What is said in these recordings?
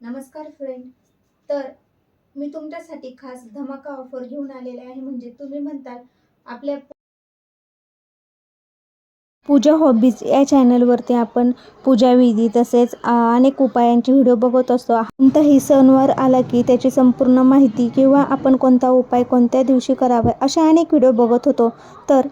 नमस्कार फ्रेंड तर मी तुमच्यासाठी खास धमाका ऑफर घेऊन आलेले आहे. म्हणजे तुम्ही म्हणताल आपल्या पूजा हॉबीज या चॅनलवरती आपण पूजाविधी तसेच अनेक उपायांचे व्हिडिओ बघत असतो. कोणताही सणवार आला की त्याची संपूर्ण माहिती किंवा आपण कोणता उपाय कोणत्या दिवशी करावा अशा अनेक व्हिडिओ बघत होतो. तर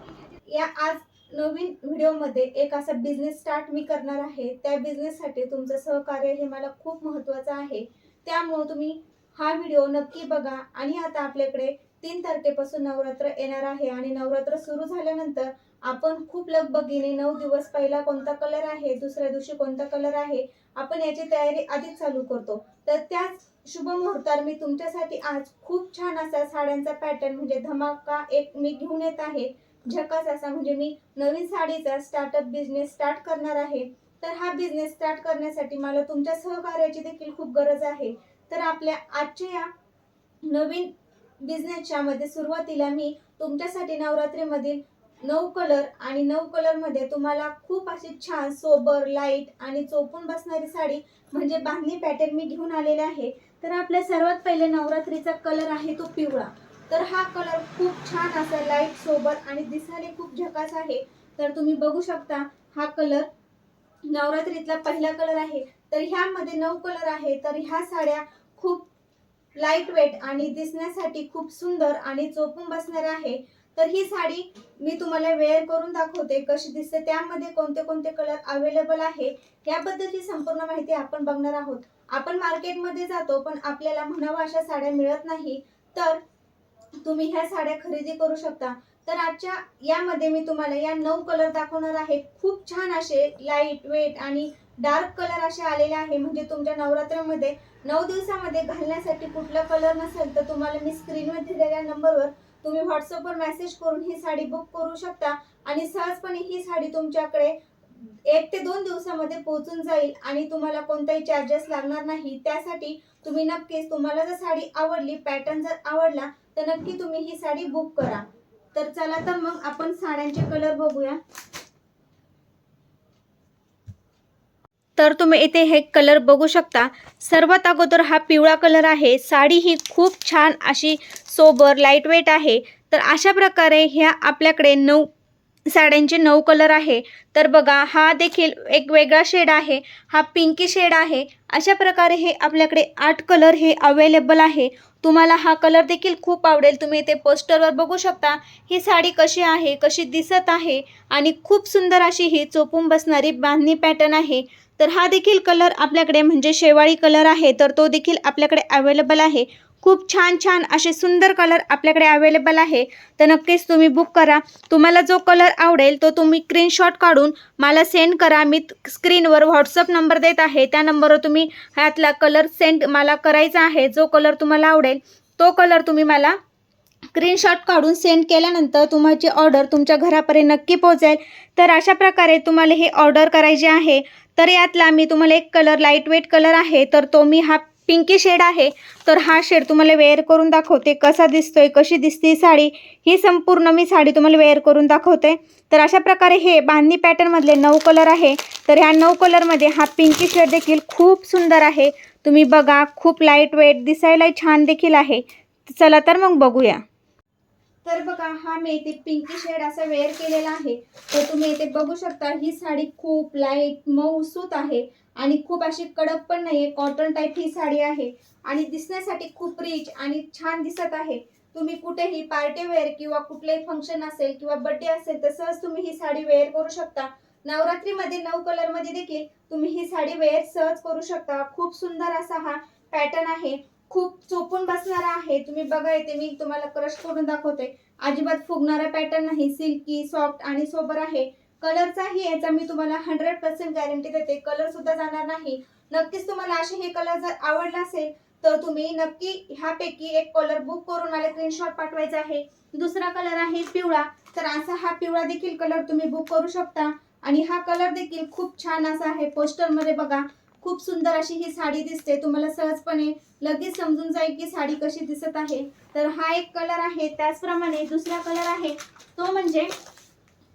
या आज नवीन व्हिडिओमध्ये एक असा बिझनेस स्टार्ट मी करणार आहे. त्या बिझनेससाठी तुमचं सहकार्य हे मला खूप महत्त्वाचं आहे. त्यामुळं तुम्ही हा व्हिडिओ नक्की बघा आणि आता आपल्याकडे तीन तारखेपासून नवरात्र येणार आहे आणि नवरात्र सुरू झाल्यानंतर आपण खूप लगबगीने नऊ दिवस पहिला कोणता कलर आहे दुसऱ्या दिवशी कोणता कलर आहे आपण याची तयारी आधीच चालू करतो. तर त्याच शुभ मुहूर्तावर मी तुमच्यासाठी आज खूप छान असा साड्यांचा पॅटर्न म्हणजे धमाका एक मी घेऊन येत आहे. झकास असा म्हणजे मी नवीन साडीचा स्टार्टअप बिझनेस स्टार्ट करणार आहे. तर हा बिझनेस स्टार्ट करण्यासाठी मला तुमच्या सहकार्याची देखील खूप गरज आहे. तर आपल्या आजच्या या नवीन बिझनेसच्या मध्ये सुरुवातीला मी तुमच्यासाठी नवरात्रीमधील नऊ कलर आणि नऊ कलरमध्ये तुम्हाला खूप अशी छान सोबर लाइट आणि चोपून बसणारी साडी म्हणजे बांधणी पॅटर्न मी घेऊन आलेले आहे. तर आपल्या सर्वात पहिले नवरात्रीचा कलर आहे तो पिवळा. तर हा कलर खूप छान असा लाइट सोबत आणि दिसायला खूप झकास आहे. तर तुम्ही बघू शकता हा कलर नवरात्रीतला पहिला कलर आहे. तर ह्यामध्ये नऊ कलर आहे. तर ह्या साड्या खूप लाइट वेट आणि दिसण्यासाठी खूप सुंदर आणि चोपून बसणार आहे. तर ही साडी मी तुम्हाला वेअर करून दाखवते कशी दिसते त्यामध्ये कोणते कोणते कलर अवेलेबल आहे याबद्दलची संपूर्ण माहिती आपण बघणार आहोत. आपण मार्केटमध्ये जातो पण आपल्याला म्हणावं अशा साड्या मिळत नाही. तर तुम्ही ह्या साड्या खरेदी करू शकता. तर आजच्या यामध्ये मी तुम्हाला या नऊ कलर दाखवणार आहे. खूप छान असे लाइट वेट आणि डार्क कलर असे आलेले आहे. म्हणजे तुमच्या नवरात्रामध्ये नऊ दिवसामध्ये घालण्यासाठी कुठला कलर नसेल तर तुम्हाला मी स्क्रीनवर दिलेल्या नंबरवर तुम्ही व्हॉट्सअपवर मेसेज करून ही साडी बुक करू शकता. आणि सहजपणे ही साडी तुमच्याकडे एक ते दोन दिवसामध्ये पोहोचून जाईल आणि तुम्हाला कोणताही चार्जेस लागणार नाही. त्यासाठी तुम्ही नक्कीच तुम्हाला जर साडी आवडली पॅटर्न जर आवडला तर नक्की तुम्ही ही साडी बुक करा. तर चला तर मग आपण साड्यांचे कलर बघूया. तर तुम्ही इथे हे कलर बघू शकता. सर्वात अगोदर हा पिवळा कलर आहे. साडी ही खूप छान अशी सोबर लाइट वेट आहे. तर अशा प्रकारे ह्या आपल्याकडे नऊ साड्यांचे नऊ कलर आहे. तर बघा हा देखील एक वेगळा शेड आहे. हा पिंकी शेड आहे. अशा प्रकारे हे आपल्याकडे आठ कलर हे अवेलेबल आहे. तुम्हाला हा कलर देखील खूप आवडेल. तुम्ही इथे पोस्टरवर बघू शकता. ही साडी कशी आहे कशी दिसत आहे आणि खूप सुंदर अशी ही चोपून बसणारी बांधणी पॅटर्न आहे. तर हा देखील कलर आपल्याकडे म्हणजे शेवाळी कलर आहे. तर तो देखील आपल्याकडे अवेलेबल आहे. खूप छान छान असे सुंदर कलर आपल्याकडे अवेलेबल आहे. तर नक्कीच तुम्ही बुक करा. तुम्हाला जो कलर आवडेल तो तुम्ही स्क्रीनशॉट काढून मला सेंड करा. मी स्क्रीनवर व्हॉट्सअप नंबर देत आहे. त्या नंबरवर तुम्ही ह्यातला कलर सेंड मला करायचा आहे. जो कलर तुम्हाला आवडेल तो कलर तुम्ही मला स्क्रीनशॉट काढून सेंड केल्यानंतर तुमची ऑर्डर तुमच्या घरापर्यंत नक्की पोहोचेल. तर अशा प्रकारे तुम्हाला हे ऑर्डर करायचे आहे. तर यातला मी तुम्हाला एक कलर लाइट वेट कलर आहे. तर तो मी हा पिंकी शेड आहे. तर हा शेड तुम्हाला वेअर करून दाखवते. कसा दिसतोय कशी दिसते साडी ही संपूर्ण मी साडी तुम्हाला वेअर करून दाखवते. तर अशा प्रकारे हे बांधणी पॅटर्नमधले नऊ कलर आहे. तर ह्या नऊ कलरमध्ये हा पिंकी शेड देखील खूप सुंदर आहे. तुम्ही बघा खूप लाइट वेट दिसायला छान देखील आहे. चला तर मग बघूया. तर बघा हा मी इथे पिंकी शेड असा वेअर केलेला आहे. तर तुम्ही इथे बघू शकता ही साडी खूप लाइट मऊसूत आहे. आणि खूप अशी कडक पण नाहीये कॉटन टाईप ही साडी आहे. आणि दिसण्यासाठी खूप रिच आणि छान दिसत आहे. तुम्ही कुठेही पार्टी वेअर किंवा कुठलेही फंक्शन असेल किंवा बर्थडे असेल तर सहज तुम्ही ही साडी वेअर करू शकता. नवरात्रीमध्ये नऊ कलरमध्ये देखील तुम्ही ही साडी वेअर सहज करू शकता. खूप सुंदर असा हा पॅटर्न आहे. खूप चोपून बसणारा आहे. तुम्ही बघा येते मी तुम्हाला क्रश करून दाखवते. अजिबात फुगणारा पॅटर्न नाही. सिल्की सॉफ्ट आणि सोबर आहे. कलरचाही याचा मी तुम्हाला हंड्रेड पर्सेंट गॅरंटी देते. कलर सुद्धा जाणार नाही. नक्कीच तुम्हाला असे हे कलर जर आवडला असेल तर तुम्ही नक्की ह्यापैकी एक कलर बुक करून मला स्क्रीनशॉट पाठवायचा आहे. दुसरा कलर आहे पिवळा. तर असा हा पिवळा देखील कलर तुम्ही बुक करू शकता. आणि हा कलर देखील खूप छान असा आहे. पोस्टरमध्ये बघा खूप सुंदर अशी ही साडी दिसते. तुम्हाला सहजपणे लगेच समजून जाईल की साडी कशी दिसत आहे. तर हा एक कलर आहे. त्याचप्रमाणे दुसरा कलर आहे. तो म्हणजे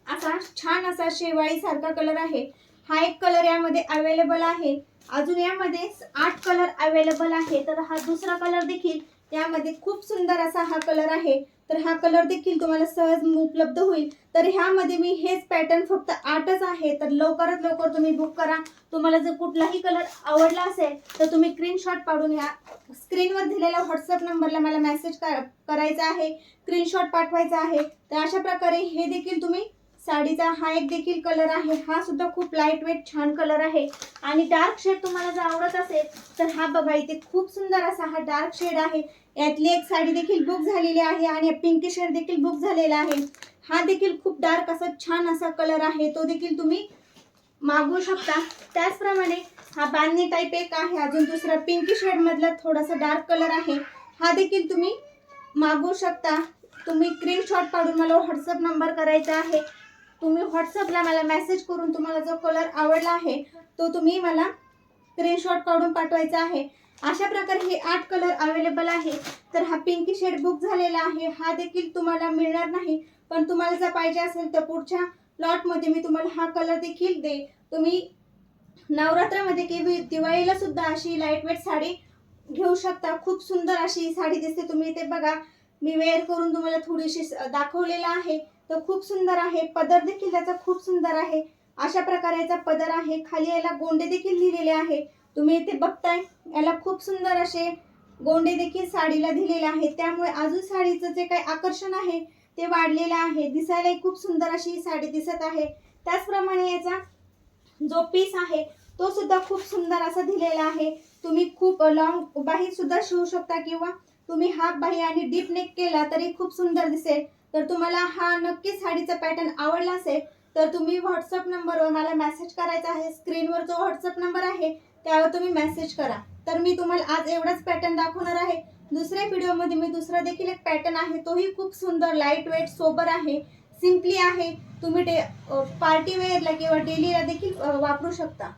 असा छान असा शेवाळी सारखा कलर आहे. हा एक कलर यामध्ये अवेलेबल आहे. अजून यामध्ये आठ कलर अवेलेबल आहे. तर हा दुसरा कलर देखील यामध्ये खूप सुंदर असा हा कलर आहे. तर हा कलर देखील तुम्हाला सहज उपलब्ध होईल. तर ह्यामध्ये मी हेच पॅटर्न फक्त आठच आहे. तर लवकरात लवकर तुम्ही बुक करा. तुम्हाला जर कुठलाही कलर आवडला असेल तर तुम्ही स्क्रीनशॉट पाडून ह्या स्क्रीनवर दिलेल्या व्हॉट्सअप नंबरला मला मेसेज करायचा आहे. स्क्रीनशॉट पाठवायचा आहे. तर अशा प्रकारे हे देखील तुम्ही साडीचा हा एक देखील कलर आहे. हा सुद्धा खूप लाइट वेट छान कलर आहे. आणि डार्क शेड तुम्हाला जर आवडत असेल तर हा बघा इथे खूप सुंदर असा हा डार्क शेड आहे. यातली एक साडी देखील बुक झालेली आहे आणि पिंकी शेड देखील बुक झालेला आहे. हा देखील खूप डार्क असा छान असा कलर आहे. तो देखील तुम्ही मागवू शकता. त्याचप्रमाणे हा बांधणी टाईप एक आहे. अजून दुसरा पिंकी शेड मधला थोडासा डार्क कलर आहे. हा देखील तुम्ही मागवू शकता. तुम्ही स्क्रीनशॉट पाडून मला व्हॉट्सअप नंबर करायचा आहे. तुम्ही व्हॉट्सअपला मला मेसेज करून तुम्हाला जो कलर आवडला आहे तो तुम्ही मला स्क्रीनशॉट काढून पाठवायचा आहे. अशा प्रकारे हे आठ कलर अवेलेबल आहे. तर हा पिंकी शेड बुक झालेला आहे. हा देखील तुम्हाला मिळणार नाही पण तुम्हाला जर पाहिजे असेल तर पुढच्या लॉटमध्ये मी तुम्हाला हा कलर देखील दे. तुम्ही नवरात्रामध्ये किंवा दिवाळीला सुद्धा अशी लाईटवेट साडी घेऊ शकता. खूप सुंदर अशी साडी दिसते. तुम्ही इथे बघा मी वेअर करून तुम्हाला थोडीशी दाखवलेला दाखवलेलं आहे. तो खूप सुंदर आहे. पदर देखील त्याचा खूप सुंदर आहे. अशा प्रकारेचा पदर आहे. खाली याला गोंडे देखील दिलेले आहे. तुम्ही इथे बघताय याला खूप सुंदर असे गोंडे देखील साडीला दिलेले आहेत त्यामुळे अजून साडीचं जे काही आकर्षण आहे ते वाढलेलं आहे. दिसायलाही खूप सुंदर अशी ही साडी दिसत आहे. त्याचप्रमाणे याचा जो पीस आहे तो सुद्धा खूप सुंदर असा दिलेला आहे. तुम्ही खूप लॉंग बाही सुद्धा शिवू शकता किंवा तुम्ही हाफ बाही आणि डीप नेक केला तरी खूप सुंदर दिसेल. तर तुम्हाला हा नक्कीच साडीचा पॅटर्न आवडला असेल तर तुम्ही व्हॉट्सअप नंबरवर मला मेसेज करायचा आहे. स्क्रीनवर जो व्हॉट्सअप नंबर आहे त्यावर तुम्ही मेसेज करा. तर मी तुम्हाला आज एवढाच पॅटर्न दाखवणार आहे. दुसऱ्या व्हिडिओमध्ये मी दुसरा देखील एक पॅटर्न आहे. तोही खूप सुंदर लाइट वेट सोबर आहे. सिम्पली आहे. तुम्ही डे पार्टी वेअरला किंवा डेलीला देखील वापरू शकता.